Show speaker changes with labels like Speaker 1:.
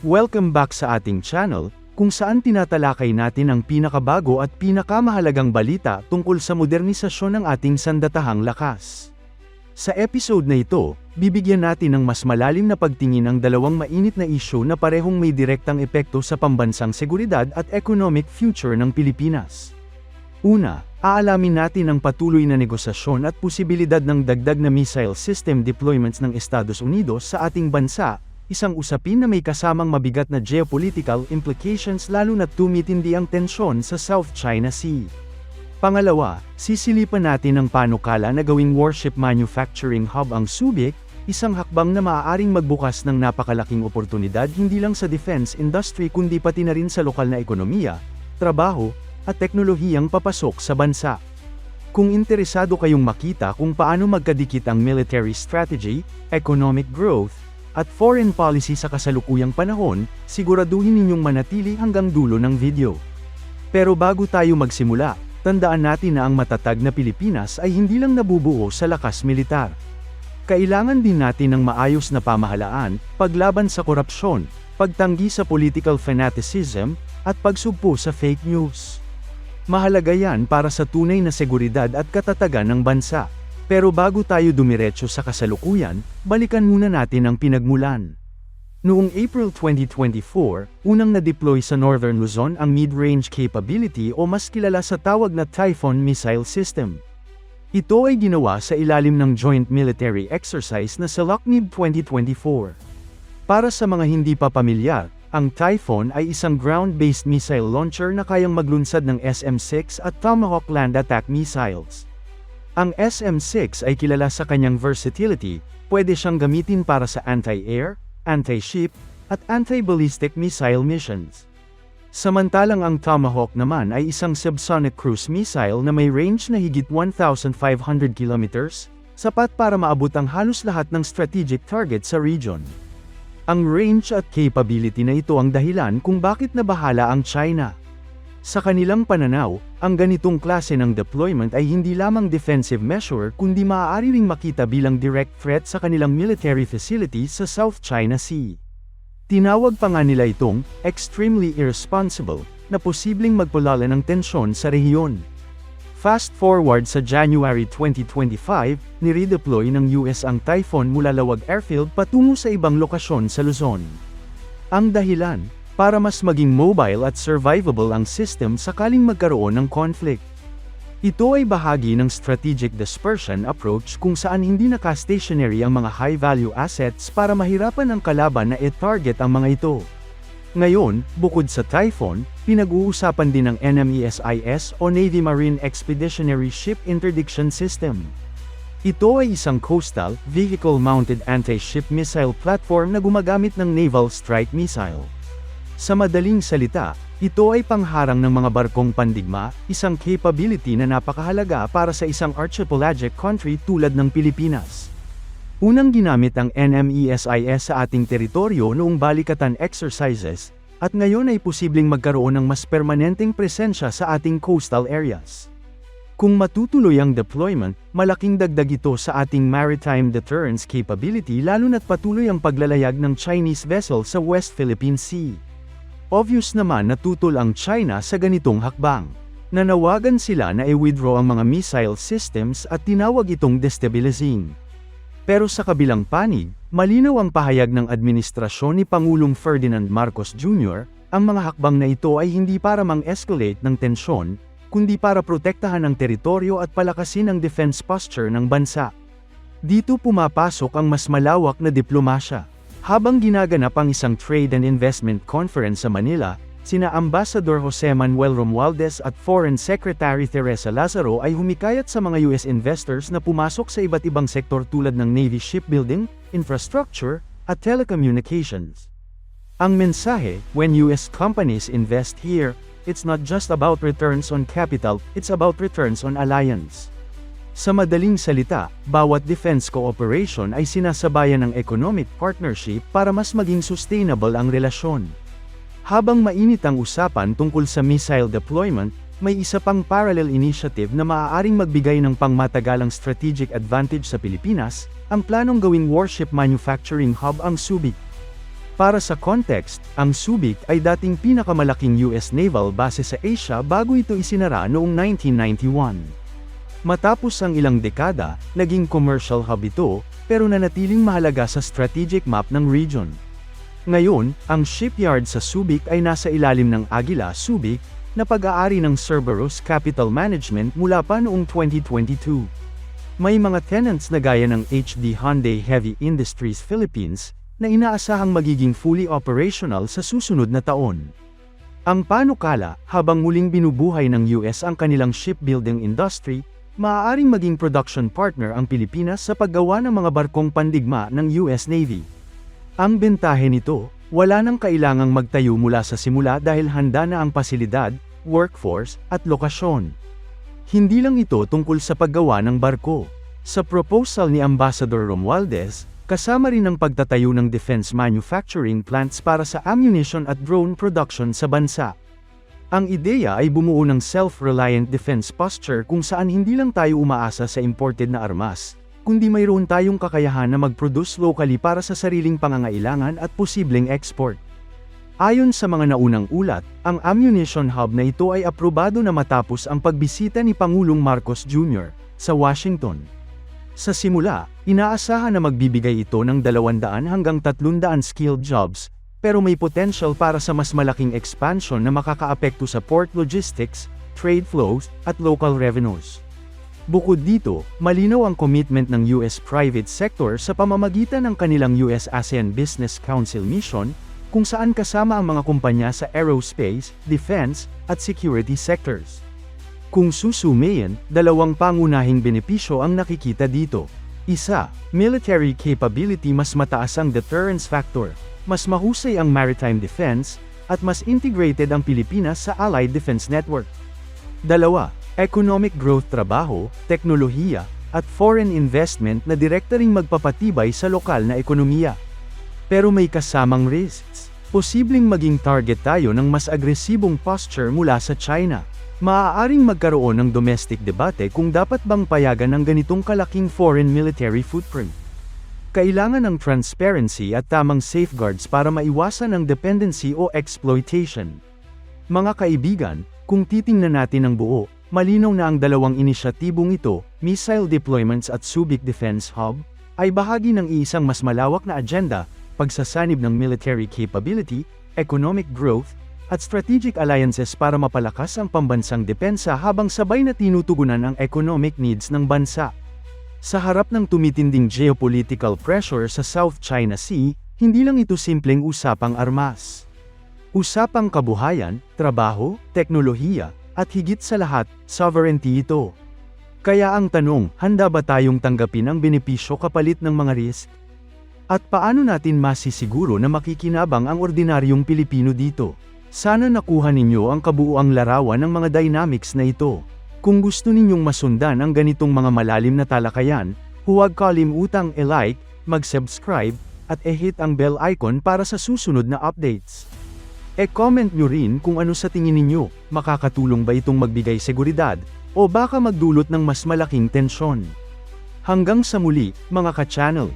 Speaker 1: Welcome back sa ating channel, kung saan tinatalakay natin ang pinakabago at pinakamahalagang balita tungkol sa modernisasyon ng ating sandatahang lakas. Sa episode na ito, bibigyan natin ng mas malalim na pagtingin ang dalawang mainit na isyu na parehong may direktang epekto sa pambansang seguridad at economic future ng Pilipinas. Una, aalamin natin ang patuloy na negosasyon at posibilidad ng dagdag na missile system deployments ng Estados Unidos sa ating bansa, isang usapin na may kasamang mabigat na geopolitical implications lalo na tumitindi ang tensyon sa South China Sea. Pangalawa, sisilipan natin ang panukala na gawing warship manufacturing hub ang Subic, isang hakbang na maaaring magbukas ng napakalaking oportunidad hindi lang sa defense industry kundi pati na rin sa lokal na ekonomiya, trabaho, at teknolohiyang papasok sa bansa. Kung interesado kayong makita kung paano magkadikit ang military strategy, economic growth, at foreign policy sa kasalukuyang panahon, siguraduhin ninyong manatili hanggang dulo ng video. Pero bago tayo magsimula, tandaan natin na ang matatag na Pilipinas ay hindi lang nabubuo sa lakas militar. Kailangan din natin ng maayos na pamahalaan, paglaban sa korupsyon, pagtanggi sa political fanaticism, at pagsugpo sa fake news. Mahalaga yan para sa tunay na seguridad at katatagan ng bansa. Pero bago tayo dumiretso sa kasalukuyan, balikan muna natin ang pinagmulan. Noong April 2024, unang na-deploy sa Northern Luzon ang Mid-Range Capability o mas kilala sa tawag na Typhoon Missile System. Ito ay ginawa sa ilalim ng Joint Military Exercise na sa Locknib 2024. Para sa mga hindi pa pamilyar, ang Typhoon ay isang ground-based missile launcher na kayang maglunsad ng SM-6 at Tomahawk land attack missiles. Ang SM-6 ay kilala sa kanyang versatility, pwede siyang gamitin para sa anti-air, anti-ship, at anti-ballistic missile missions. Samantalang ang Tomahawk naman ay isang subsonic cruise missile na may range na higit 1,500 kilometers, sapat para maabot ang halos lahat ng strategic target sa region. Ang range at capability na ito ang dahilan kung bakit nabahala ang China. Sa kanilang pananaw, ang ganitong klase ng deployment ay hindi lamang defensive measure kundi maaari ring makita bilang direct threat sa kanilang military facilities sa South China Sea. Tinawag pa nga nila itong extremely irresponsible na posibleng magpulala ng tensyon sa rehiyon. Fast forward sa January 2025, niredeploy ng US ang Typhoon mula Lawag Airfield patungo sa ibang lokasyon sa Luzon. Ang dahilan, para mas maging mobile at survivable ang system sakaling magkaroon ng conflict. Ito ay bahagi ng strategic dispersion approach kung saan hindi naka-stationary ang mga high-value assets para mahirapan ang kalaban na i-target ang mga ito. Ngayon, bukod sa Typhoon, pinag-uusapan din ng NMESIS o Navy Marine Expeditionary Ship Interdiction System. Ito ay isang coastal, vehicle-mounted anti-ship missile platform na gumagamit ng naval strike missile. Sa madaling salita, ito ay pangharang ng mga barkong pandigma, isang capability na napakahalaga para sa isang archipelagic country tulad ng Pilipinas. Unang ginamit ang NMESIS sa ating teritoryo noong balikatan exercises, at ngayon ay posibleng magkaroon ng mas permanenteng presensya sa ating coastal areas. Kung matutuloy ang deployment, malaking dagdag ito sa ating maritime deterrence capability lalo na't patuloy ang paglalayag ng Chinese vessel sa West Philippine Sea. Obvious naman na tutol ang China sa ganitong hakbang. Nanawagan sila na i-withdraw ang mga missile systems at tinawag itong destabilizing. Pero sa kabilang panig, malinaw ang pahayag ng administrasyon ni Pangulong Ferdinand Marcos Jr., ang mga hakbang na ito ay hindi para mang-escalate ng tensyon, kundi para protektahan ang teritoryo at palakasin ang defense posture ng bansa. Dito pumapasok ang mas malawak na diplomasya. Habang ginaganap ang isang trade and investment conference sa Manila, sina Ambassador Jose Manuel Romualdez at Foreign Secretary Teresa Lazaro ay humikayat sa mga US investors na pumasok sa iba't ibang sektor tulad ng Navy shipbuilding, infrastructure, at telecommunications. Ang mensahe, when US companies invest here, it's not just about returns on capital, it's about returns on alliance. Sa madaling salita, bawat defense cooperation ay sinasabayan ng economic partnership para mas maging sustainable ang relasyon. Habang mainit ang usapan tungkol sa missile deployment, may isa pang parallel initiative na maaaring magbigay ng pangmatagalang strategic advantage sa Pilipinas, ang planong gawing warship manufacturing hub ang Subic. Para sa context, ang Subic ay dating pinakamalaking US naval base sa Asia bago ito isinara noong 1991. Matapos ang ilang dekada, naging commercial hub ito, pero nanatiling mahalaga sa strategic map ng region. Ngayon, ang shipyard sa Subic ay nasa ilalim ng Agila Subic, na pag-aari ng Cerberus Capital Management mula pa noong 2022. May mga tenants na gaya ng HD Hyundai Heavy Industries Philippines, na inaasahang magiging fully operational sa susunod na taon. Ang panukala, habang muling binubuhay ng US ang kanilang shipbuilding industry, maaaring maging production partner ang Pilipinas sa paggawa ng mga barkong pandigma ng US Navy. Ang bentahe nito, wala nang kailangang magtayo mula sa simula dahil handa na ang pasilidad, workforce, at lokasyon. Hindi lang ito tungkol sa paggawa ng barko. Sa proposal ni Ambassador Romualdez, kasama rin ang pagtatayo ng defense manufacturing plants para sa ammunition at drone production sa bansa. Ang ideya ay bumuo ng self-reliant defense posture kung saan hindi lang tayo umaasa sa imported na armas, kundi mayroon tayong kakayahan na mag-produce locally para sa sariling pangangailangan at posibleng export. Ayon sa mga naunang ulat, ang ammunition hub na ito ay aprobado na matapos ang pagbisita ni Pangulong Marcos Jr. sa Washington. Sa simula, inaasahan na magbibigay ito ng 200 hanggang 300 skilled jobs, pero may potential para sa mas malaking expansion na makakaapekto sa port logistics, trade flows, at local revenues. Bukod dito, malinaw ang commitment ng US private sector sa pamamagitan ng kanilang US ASEAN Business Council mission, kung saan kasama ang mga kumpanya sa aerospace, defense, at security sectors. Kung susumayin, dalawang pangunahing benepisyo ang nakikita dito. Isa, military capability mas mataas ang deterrence factor, mas mahusay ang maritime defense, at mas integrated ang Pilipinas sa Allied Defense Network. Dalawa, economic growth trabaho, teknolohiya, at foreign investment na direkta magpapatibay sa lokal na ekonomiya. Pero may kasamang risks. Posibleng maging target tayo ng mas agresibong posture mula sa China. Maaaring magkaroon ng domestic debate kung dapat bang payagan ng ganitong kalaking foreign military footprint. Kailangan ng transparency at tamang safeguards para maiwasan ang dependency o exploitation. Mga kaibigan, kung titingnan natin ang buo, malinaw na ang dalawang inisyatibong ito, missile deployments at Subic Defense Hub, ay bahagi ng iisang mas malawak na agenda, pagsasanib ng military capability, economic growth, at strategic alliances para mapalakas ang pambansang depensa habang sabay na tinutugunan ang economic needs ng bansa. Sa harap ng tumitinding geopolitical pressure sa South China Sea, hindi lang ito simpleng usapang armas. Usapang kabuhayan, trabaho, teknolohiya, at higit sa lahat, sovereignty ito. Kaya ang tanong, handa ba tayong tanggapin ang benepisyo kapalit ng mga risk? At paano natin masisiguro na makikinabang ang ordinaryong Pilipino dito? Sana nakuha ninyo ang kabuuang larawan ng mga dynamics na ito. Kung gusto ninyong masundan ang ganitong mga malalim na talakayan, huwag kalimutang i-like, mag-subscribe, at i-hit ang bell icon para sa susunod na updates. E-comment nyo rin kung ano sa tingin ninyo, makakatulong ba itong magbigay seguridad, o baka magdulot ng mas malaking tensyon. Hanggang sa muli, mga ka-channel.